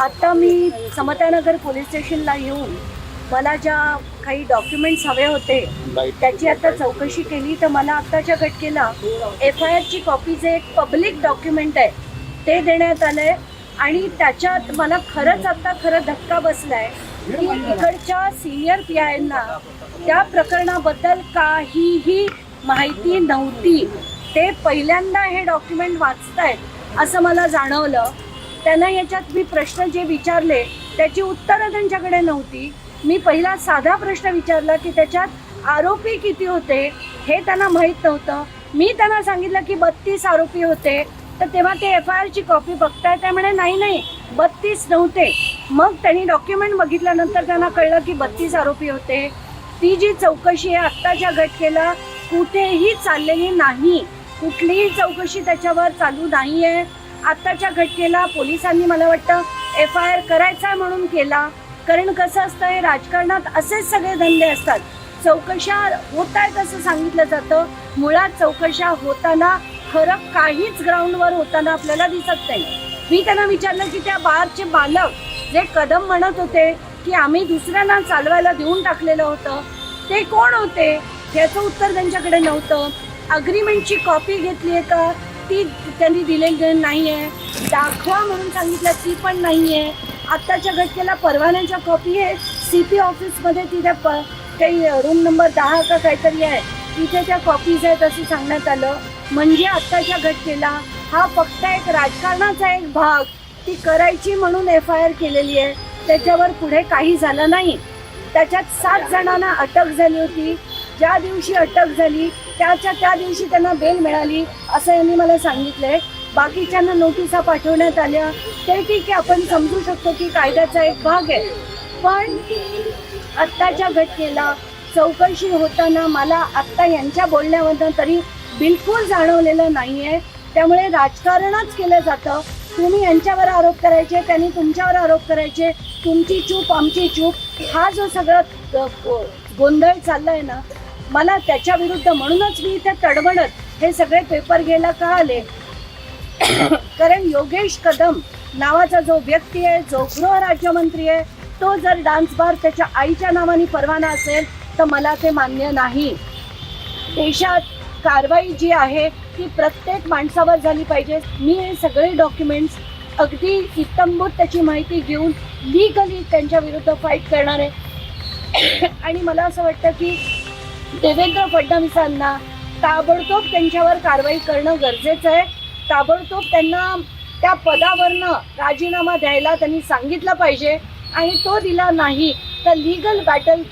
आत्ता मी समतानगर पोलीस स्टेशनला येऊन मला ज्या काही डॉक्युमेंट्स हवे होते त्याची आता चौकशी केली. तर मला आत्ताच्या घटकेला एफ आय आरची कॉपी जे एक पब्लिक डॉक्युमेंट आहे ते देण्यात आलं आहे आणि त्याच्यात मला खरंच आत्ता खरं धक्का बसला आहे की इकडच्या सिनियर पी आयना त्या प्रकरणाबद्दल काहीही माहिती नव्हती. ते पहिल्यांदा हे डॉक्युमेंट वाचतायत असं मला जाणवलं. त्यांना याच्यात मी प्रश्न जे विचारले त्याची उत्तरं त्यांच्याकडे नव्हती. मी पहिला साधा प्रश्न विचारला की त्याच्यात आरोपी किती होते हे त्यांना माहीत नव्हतं. मी त्यांना सांगितलं की बत्तीस आरोपी होते. तर तेव्हा ते एफ आय आरची कॉपी बघताय ते म्हणे नाही नाही बत्तीस नव्हते. मग त्यांनी डॉक्युमेंट बघितल्यानंतर त्यांना कळलं की बत्तीस आरोपी होते. ती जी चौकशी आहे आत्ताच्या घटकेला कुठेही चाललेली नाही. कुठलीही चौकशी त्याच्यावर चालू नाही आहे आत्ताच्या घटनेला पोलिसांनी मला वाटतं एफ आय आर करायचा आहे म्हणून केला. कारण कसं असतं हे राजकारणात असेच सगळे धंदे असतात. चौकशा होत आहेत असं सांगितलं जातं. मुळात चौकशा होताना खरं काहीच ग्राउंडवर होताना आपल्याला दिसत नाही. मी त्यांना विचारलं की त्या बारचे बालक जे कदम म्हणत होते की आम्ही दुसऱ्यांना चालवायला देऊन टाकलेलं होतं ते कोण होते? याचं उत्तर त्यांच्याकडे नव्हतं. अग्रीमेंटची कॉपी घेतली आहे का? ती त्यांनी दिलेली नाही आहे दाखवा म्हणून सांगितलं ती पण नाही आहे आत्ताच्या घटकेला परवान्याच्या कॉपी आहे सी पी ऑफिसमध्ये तिथे प काही रूम नंबर दहा का काहीतरी आहे. तिथे त्या कॉपीज आहेत असं सांगण्यात आलं. म्हणजे आत्ताच्या घटकेला हा फक्त एक राजकारणाचा एक भाग. ती करायची म्हणून एफ आय आर केलेली आहे. त्याच्यावर पुढे काही झालं नाही. त्याच्यात सात जणांना अटक झाली होती. ज्या दिवशी अटक झाली त्याच्या त्या दिवशी त्यांना बेल मिळाली असं यांनी मला सांगितलंय. बाकीच्यांना नोटिसा पाठवण्यात आल्या. ते ठीक आहे आपण समजू शकतो की कायद्याचा एक भाग आहे. पण आत्ताच्या घटनेला चौकशी होताना मला आत्ता यांच्या बोलण्यामधनं तरी बिलकुल जाणवलेलं नाही आहे त्यामुळे राजकारणच केलं जातं. तुम्ही यांच्यावर आरोप करायचे त्यांनी तुमच्यावर आरोप करायचे. तुमची चूप आमची चूप हा जो सगळा गोंधळ चालला गोंधळ चाललाय ना मला त्याच्या विरुद्ध म्हणूनच मी इथे तडबडत हे सगळे पेपर घ्यायला का आले? कारण योगेश कदम नावाचा जो व्यक्ती आहे जो गृहराज्यमंत्री आहे तो जर डान्स बार त्याच्या आईच्या नावाने परवाना असेल तर मला ते मान्य नाही. देशात कारवाई जी आहे ती प्रत्येक माणसावर झाली पाहिजे. मी हे सगळे डॉक्युमेंट्स अगदी इतंभूत त्याची माहिती घेऊन लिगली त्यांच्या विरुद्ध फाईट करणार आहे. आणि मला असं वाटतं की देवेंद्र फडणवीसांना ताबडतोब त्यांच्यावर कारवाई करणं गरजेचं आहे. ताबडतोब त्यांना त्या पदावरनं राजीनामा द्यायला त्यांनी सांगितलं पाहिजे आणि तो दिला नाही तर लिगल बॅटल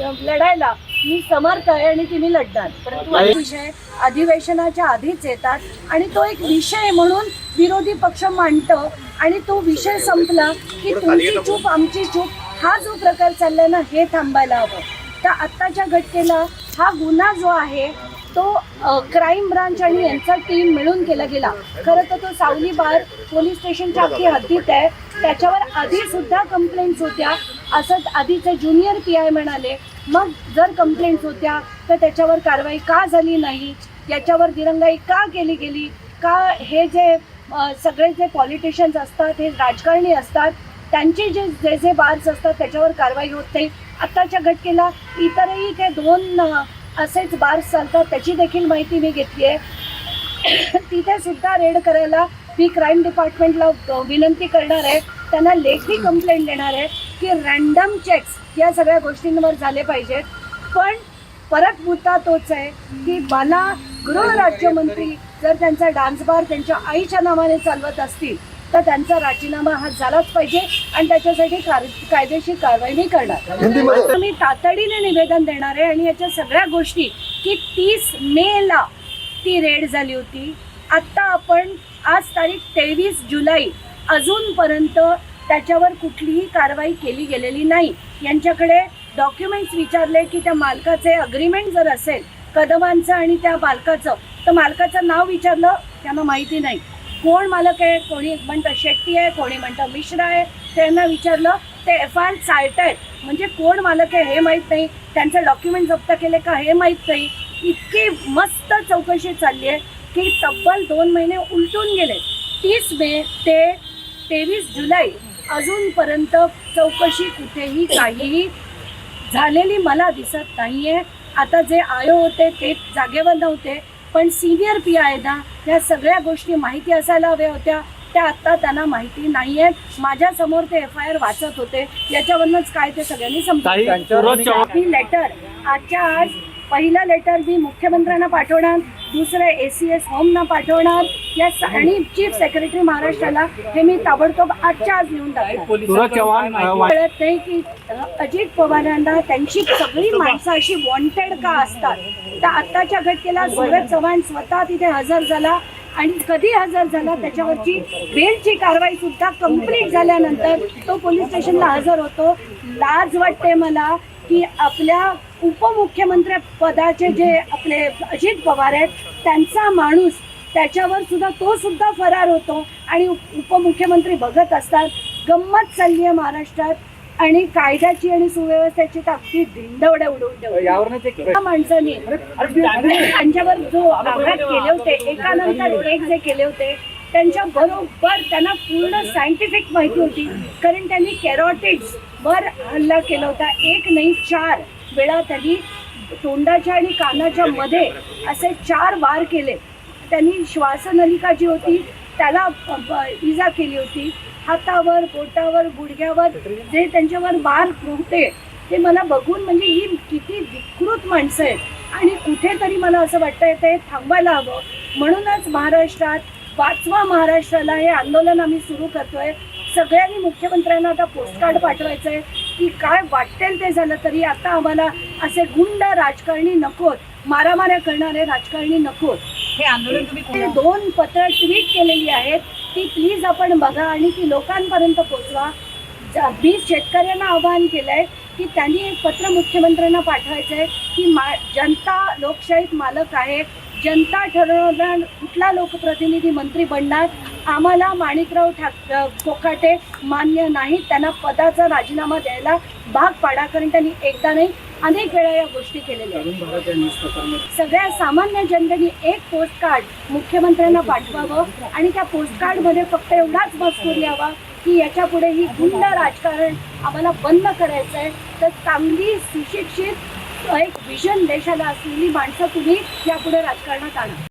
लढायला मी समर्थ आहे आणि ती मी लढणार. परंतु विषय अधिवेशनाच्या आधीच येतात आणि तो एक विषय म्हणून विरोधी पक्ष मांडतं आणि तो विषय संपला की तुमची चूप आमची चूप हा जो प्रकार चाललाय ना हे थांबायला हवं. तर आत्ताच्या घटनेला हा गुन्हा जो आहे तो क्राईम ब्रांच आणि यांचा टीम मिळून केला गेला. खरं तर तो सावली बार पोलीस स्टेशनच्या अगदी हद्दीत आहे. त्याच्यावर आधी सुद्धा कंप्लेंट्स होत्या. असंच आधीचे ज्युनियर पी आय म्हणाले मग जर कंप्लेंट्स होत्या तर त्याच्यावर कारवाई का झाली नाही? याच्यावर दिरंगाई का केली गेली? का हे जे सगळे जे पॉलिटिशियन्स असतात हे राजकारणी असतात त्यांचे जे जे जे बार्स असतात त्याच्यावर कारवाई होत नाही? आत्ताच्या घटकेला इतरही ते दोन असेच बार्स चालतात त्याची देखील माहिती मी घेतली आहे. तिथे सुद्धा रेड करायला मी क्राईम डिपार्टमेंटला विनंती करणार आहे. त्यांना लेखी कंप्लेंट देणार आहे की रँडम चेक्स या सगळ्या गोष्टींवर झाले पाहिजेत. पण परत मुद्दा तोच आहे की मला गृहराज्यमंत्री जर त्यांचा डान्स बार त्यांच्या आईच्या नावाने चालवत असतील तर त्यांचा राजीनामा हा झालाच पाहिजे आणि त्याच्यासाठी कार कायदेशीर कारवाई मी करणार. मी तातडीने निवेदन देणार आहे आणि याच्या सगळ्या गोष्टी की तीस मेला ती रेड झाली होती. आत्ता आपण आज तारीख तेवीस जुलै अजूनपर्यंत त्याच्यावर कुठलीही कारवाई केली गेलेली नाही. यांच्याकडे डॉक्युमेंट्स विचारले की त्या मालकाचे अग्रीमेंट जर असेल कदमांचं आणि त्या मालकाचं तर मालकाचं नाव विचारलं त्यांना माहिती नाही. कोण मालक आहे कोणी म्हणतं शेट्टी आहे कोणी म्हणतं मिश्रा आहे त्यांना विचारलं ते एफ आय आर चालतायत म्हणजे कोण मालक आहे हे माहीत नाही. त्यांचे डॉक्युमेंट जप्त केले का हे माहीत नाही. इतकी मस्त चौकशी चालली आहे की तब्बल दोन महिने उलटून गेले. तीस मे ते तेवीस जुलै अजूनपर्यंत चौकशी कुठेही काहीही झालेली मला दिसत नाही आहे आता जे आयो होते ते जागेवर नव्हते. पण सिनियर पी आयना या सगळ्या गोष्टी माहिती असायला हव्या होत्या. त्या आत्ता त्यांना माहिती नाहीये. माझ्यासमोर ते एफ आय आर वाचत होते. याच्यावरूनच काय ते सगळ्यांनी मी लेटर आजच्या आज पहिलं लेटर मी मुख्यमंत्र्यांना पाठवणार. दुसरं ए सी एस होमना पाठवणार. या आणि चीफ सेक्रेटरी महाराष्ट्राला हे मी ताबडतोब आजच्या आज लिहून कळत नाही की अजित पवारांना त्यांची सगळी माणसं अशी वॉन्टेड का असतात? तर आत्ताच्या घटनेला सूरज चव्हाण स्वतः तिथे हजर झाला आणि कधी हजर झाला त्याच्यावरची बेलची कारवाई सुद्धा कंप्लीट झाल्यानंतर तो पोलीस स्टेशनला हजर होतो. लाज वाटते मला. की आपल्या उपमुख्यमंत्री पदाचे जे आपले अजित पवार आहेत त्यांचा माणूस त्याच्यावर सुद्धा तो सुद्धा फरार होतो आणि उप- उपमुख्यमंत्री बघत असतात गंमत चालली आहे महाराष्ट्रात आणि कायद्याची आणि सुव्यवस्थेची अगदी धिंडवडे उडवून ठेवली त्या माणसाने त्यांच्यावर जो आघात केले होते एकानंतर एक जे केले होते त्यांच्या बरोबर त्यांना पूर्ण सायंटिफिक माहिती होती. कारण त्यांनी कॅरोटिड्स वर हल्ला केला होता. एक नाही चार वेळा त्यांनी तोंडाच्या आणि कानाच्या मध्ये असे चार वार केले. त्यांनी श्वासनलिका जी होती त्याला इजा केली होती. हातावर बोटावर गुडघ्यावर जे त्यांच्यावर वार होते ते मला बघून म्हणजे ही किती विकृत माणसं आहेत. आणि कुठेतरी मला असं वाटतं ते थांबवायला हवं. म्हणूनच महाराष्ट्रात वाचवा महाराष्ट्राला हे आंदोलन आम्ही सुरू करतोय. सगळ्यांनी मुख्यमंत्र्यांना आता पोस्टकार्ड पाठवायचं आहे की काय वाटेल ते झालं तरी आता आम्हाला असे गुंड राजकारणी नकोत मारामाऱ्या करणारे राजकारणी नकोत हे आंदोलन तुम्ही दोन पत्र ट्विट केलेली आहेत. ती प्लीज आपण बघा आणि ती लोकांपर्यंत पोचवा मी शेतकऱ्यांना आवाहन केलंय की त्यांनी एक पत्र मुख्यमंत्र्यांना पाठवायचं आहे की मा जनता लोकशाहीत मालक आहे. जनता ठरवणार कुठला लोकप्रतिनिधी मंत्री बनणार आम्हाला माणिकराव ठाक कोकाटे मान्य नाहीत. त्यांना पदाचा राजीनामा द्यायला भाग पाडा कारण त्यांनी एकदा नाही अनेक वेळा या गोष्टी केलेल्या सगळ्या सामान्य जनतेने एक पोस्ट कार्ड मुख्यमंत्र्यांना पाठवावं आणि त्या पोस्ट कार्डमध्ये फक्त एवढाच मजकूर यावा की याच्यापुढे ही गुंड राजकारण आम्हाला बंद करायचं आहे तर चांगली सुशिक्षित एक विजन देशाला असलेली माणसं तुम्ही यापुढे राजकारणात आणा.